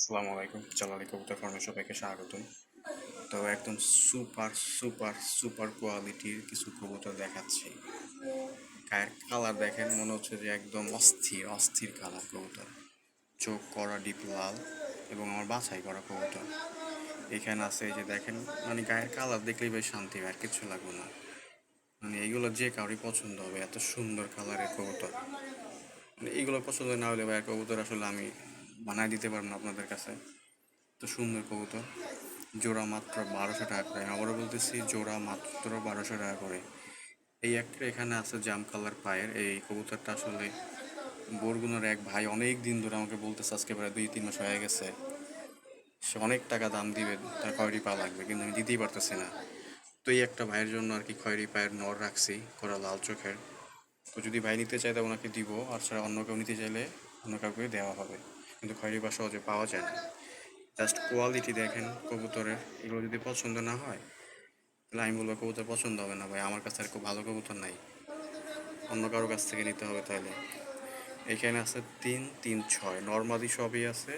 আসসালামু আলাইকুম, জালালি কবুতর ফার্মে সবাইকে স্বাগতম। তো একদম সুপার সুপার সুপার কোয়ালিটির কিছু কবুতর দেখাচ্ছি। গায়ের কালার দেখেন, মনে হচ্ছে যে একদম অস্থির অস্থির কালার কবুতর। চোখ করা ডিপ লাল এবং আমার বাছাই করা কবুতর। এখানে আছে যে দেখেন মানে গায়ের কালার দেখলেই বেশ শান্তি, আর কিছু লাগবে না। মানে এইগুলো যে কারোরই পছন্দ হবে, এত সুন্দর কালারের কবুতর। মানে এইগুলো পছন্দ না হলে ভাই, কবুতর আসলে আমি বানায় দিতে পারব না আপনাদের কাছে। তো সুন্দর কবুতর। জোড়া মাত্র বারোশো টাকা করে। আবারও বলতেছি, জোড়া মাত্র বারোশো টাকা করে। এই একটা এখানে আছে জাম কালার পায়ের। এই কবুতরটা আসলে বরগুনার এক ভাই অনেক দিন ধরে আমাকে বলতেছে আজকে প্রায় দুই, তিন মাস হয়ে গেছে। সে অনেক টাকা দাম দিবে, তার খয়েরি পা লাগবে, কিন্তু আমি দিতেই পারতেছি না। তো এই একটা ভাইয়ের জন্য আর কি খয়েরি পায়ের নর রাখছি, করা লাল চোখের। তো যদি ভাই নিতে চায় তো ওনাকে দিব, আর ছাড়া অন্য কেউ নিতে চাইলে অন্য কাউকে দেওয়া হবে। কিন্তু খয়েরি বা সহজে পাওয়া যায় না। জাস্ট কোয়ালিটি দেখেন কবুতরের। এগুলো যদি পছন্দ না হয়, তাহলে আমি বলব কবুতর পছন্দ হবে না ভাই। আমার কাছে আর খুব ভালো কবুতর নাই। অন্য কারও কাছ থেকে নিতে হবে তাহলে এখানে আছে তিন তিন, ছয়। নর্মালি সবই আছে।